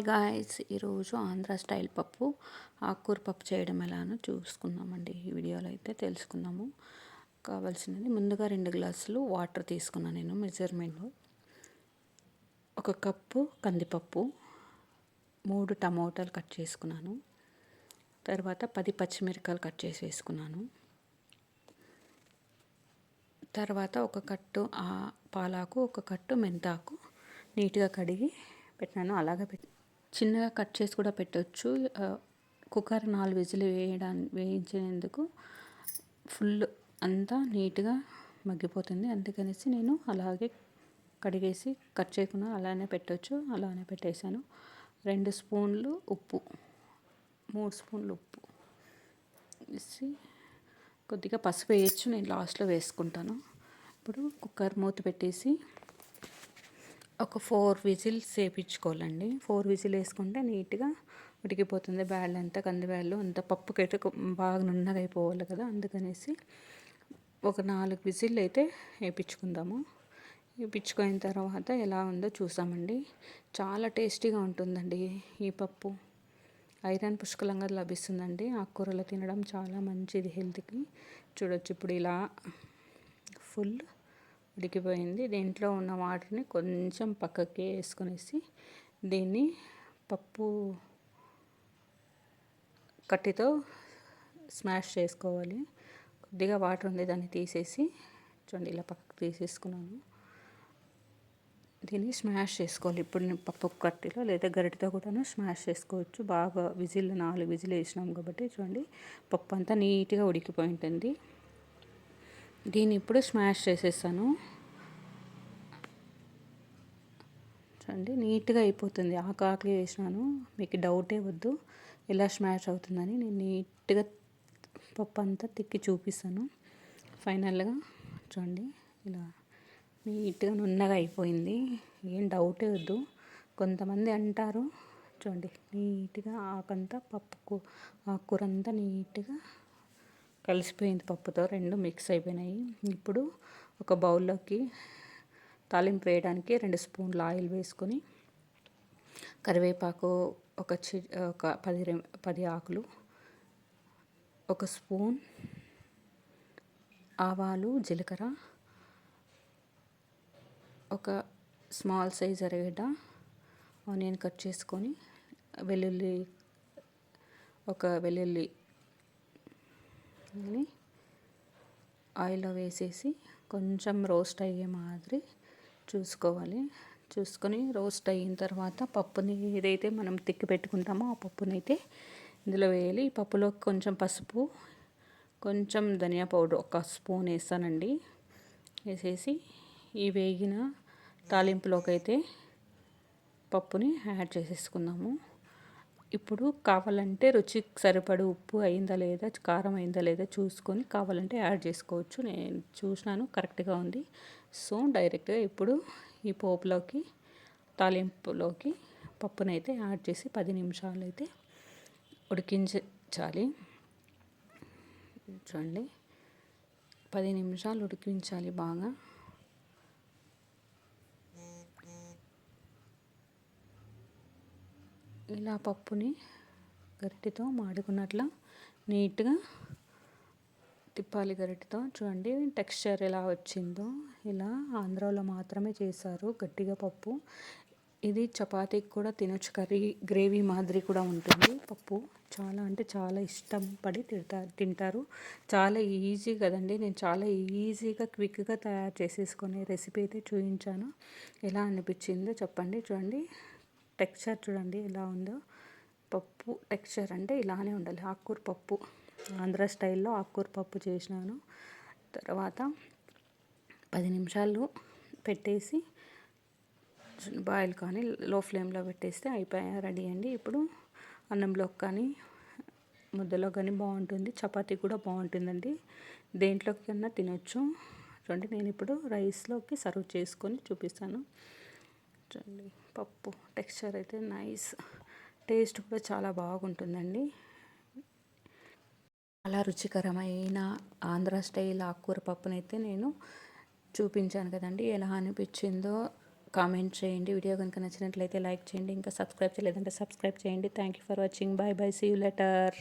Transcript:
Guys ఈరోజు Andhra style పప్పు ఆకుకూర పప్పు చేయడం ఎలానో చూసుకుందామండి. ఈ వీడియోలో అయితే తెలుసుకుందాము. కావాల్సినది ముందుగా రెండు గ్లాసులు వాటర్ తీసుకున్నాను నేను మెజర్మెంట్. ఒక కప్పు కందిపప్పు మూడు టమోటాలు కట్ చేసుకున్నాను. తర్వాత పది పచ్చిమిరకాయలు కట్ చేసి వేసుకున్నాను. తర్వాత ఒక కట్టు పాలాకు ఒక కట్టు మెంతాకు నీట్గా కడిగి పెట్టినాను. అలాగే పెట్టి చిన్నగా కట్ చేసి కూడా పెట్టవచ్చు కుక్కర్ నాలుగు విజిల్ వేయడానికి వేయించేందుకు ఫుల్ అంతా నీట్గా మగ్గిపోతుంది. అందుకనేసి నేను అలాగే కడిగేసి కట్ చేయకుండా అలానే పెట్టవచ్చు అలానే పెట్టేశాను. రెండు స్పూన్లు ఉప్పు మూడు స్పూన్లు ఉప్పు వేసి కొద్దిగా పసుపు వేయచ్చు. నేను లాస్ట్లో వేసుకుంటాను. ఇప్పుడు కుక్కర్ మూత పెట్టేసి ఒక ఫోర్ విజిల్స్ వేయించుకోవాలండి ఫోర్ విజిల్ వేసుకుంటే నీట్గా ఉడికిపోతుంది. బ్యాళ్ళు అంతా కంది బ్యాళ్ళు అంత పప్పుకైతే బాగా నున్నగా అయిపోవాలి కదా. అందుకనేసి ఒక నాలుగు విజిల్ అయితే వేయించుకుందాము వేయించుకున్న తర్వాత ఎలా ఉందో చూసామండి. చాలా టేస్టీగా ఉంటుందండి ఈ పప్పు. ఐరన్ పుష్కలంగా లభిస్తుందండి. ఆకుకూరలు తినడం చాలా మంచిది హెల్త్కి. చూడొచ్చు ఇప్పుడు ఇలా ఫుల్ ఉడికిపోయింది. దీంట్లో ఉన్న వాటర్ని కొంచెం పక్కకి వేసుకునేసి దీన్ని పప్పు కట్టితో స్మాష్ చేసుకోవాలి. కొద్దిగా వాటర్ ఉంది దాన్ని తీసేసి చూడండి ఇలా పక్కకు తీసేసుకున్నాను. దీన్ని స్మాష్ చేసుకోవాలి. ఇప్పుడు నేను పప్పు కట్టిలో లేదా గరిటతో కూడాను స్మాష్ చేసుకోవచ్చు. బాగా విజిల్ నాలుగు విజిల్ వేసినాం కాబట్టి చూడండి పప్పు అంతా నీట్గా ఉడికిపోయి ఉంటుంది. దీన్ని ఇప్పుడు స్మాష్ చేసేస్తాను చూడండి నీట్గా అయిపోతుంది. ఆకు ఆకులు వేసినాను. మీకు డౌటే వద్దు. ఎలా స్మాష్ అవుతుందని నేను నీట్గా పప్పు అంతా తిక్కి చూపిస్తాను. ఫైనల్గా చూడండి. ఇలా నీట్గా నున్నగా అయిపోయింది. ఏం డౌటే వద్దు. కొంతమంది అంటారు చూడండి నీట్గా ఆకంతా పప్పుకు ఆకుకూర అంతా నీట్గా కలిసిపోయింది పప్పుతో. రెండు మిక్స్ అయిపోయినాయి. ఇప్పుడు ఒక బౌల్లోకి తాలింపు వేయడానికి రెండు స్పూన్లు ఆయిల్ వేసుకొని కరివేపాకు ఒక చి ఒక పది పది ఆకులు ఒక స్పూన్ ఆవాలు జీలకర్ర ఒక స్మాల్ సైజ్ అరగడ్డ ఆనియన్ కట్ చేసుకొని వెల్లుల్లి ఒక వెల్లుల్లి ఆయిల్లో వేసేసి కొంచెం రోస్ట్ అయ్యే మాదిరి చూసుకోవాలి. చూసుకొని రోస్ట్ అయిన తర్వాత పప్పుని ఏదైతే మనం తిక్కి పెట్టుకుంటామో ఆ పప్పునైతే ఇందులో వేయాలి. ఈ పప్పులో కొంచెం పసుపు కొంచెం ధనియా పౌడర్ ఒక స్పూన్ వేస్తానండి. వేసేసి ఈ వేగిన తాలింపులోకి అయితే పప్పుని యాడ్ చేసేసుకుందాము. ఇప్పుడు కావాలంటే రుచికి సరిపడు ఉప్పు అయిందా లేదా కారం అయిందా లేదా చూసుకొని కావాలంటే యాడ్ చేసుకోవచ్చు. నేను చూసినాను కరెక్ట్గా ఉంది. సో డైరెక్ట్గా ఇప్పుడు ఈ పోపులోకి తాలింపులోకి పప్పునైతే యాడ్ చేసి పది నిమిషాలు అయితే ఉడికించాలి. చూడండి పది నిమిషాలు ఉడికించాలి బాగా. ఇలా పప్పుని గరిటెతో మాడుకున్నట్ల నీట్గా తిప్పాలి గరిటెతో. చూడండి టెక్స్చర్ ఎలా వచ్చిందో. ఇలా ఆంధ్రాలో మాత్రమే చేశారు గట్టిగా పప్పు. ఇది చపాతీకి కూడా తినొచ్చు కర్రీ గ్రేవీ మాదిరి కూడా ఉంటుంది. పప్పు చాలా అంటే చాలా ఇష్టం పడి తింటారు తింటారు. చాలా ఈజీ కదండి. నేను చాలా ఈజీగా క్విక్గా తయారు చేసేసుకునే రెసిపీ అయితే చూపించాను ఎలా అనిపించిందో చెప్పండి. చూడండి. టెక్స్చర్ చూడండి ఎలా ఉందో. పప్పు టెక్స్చర్ అంటే ఇలానే ఉండాలి. ఆకుకూర పప్పు. ఆంధ్ర స్టైల్లో ఆకుకూర పప్పు చేసినాను. తర్వాత పది నిమిషాలు పెట్టేసి బాయిల్ కానీ లో ఫ్లేమ్లో పెట్టేస్తే అయిపోయా రెడీ అండి. ఇప్పుడు అన్నంలో కానీ ముద్దలో కానీ బాగుంటుంది. చపాతీ కూడా బాగుంటుందండి. దేంట్లోకి కన్నా తినొచ్చు. చూడండి నేను ఇప్పుడు రైస్లోకి సర్వ్ చేసుకొని చూపిస్తాను. చూడండి. పప్పు టెక్స్చర్ అయితే నైస్. టేస్ట్ కూడా చాలా బాగుంటుందండి. చాలా రుచికరమైన ఆంధ్ర స్టైల్ ఆకుకూర పప్పునైతే నేను చూపించాను కదండి. ఎలా అనిపించిందో కామెంట్ చేయండి. వీడియో కనుక నచ్చినట్లయితే లైక్ చేయండి. ఇంకా సబ్స్క్రైబ్ చేయలేదంటే సబ్స్క్రైబ్ చేయండి. Thank you for watching. Bye bye see you later.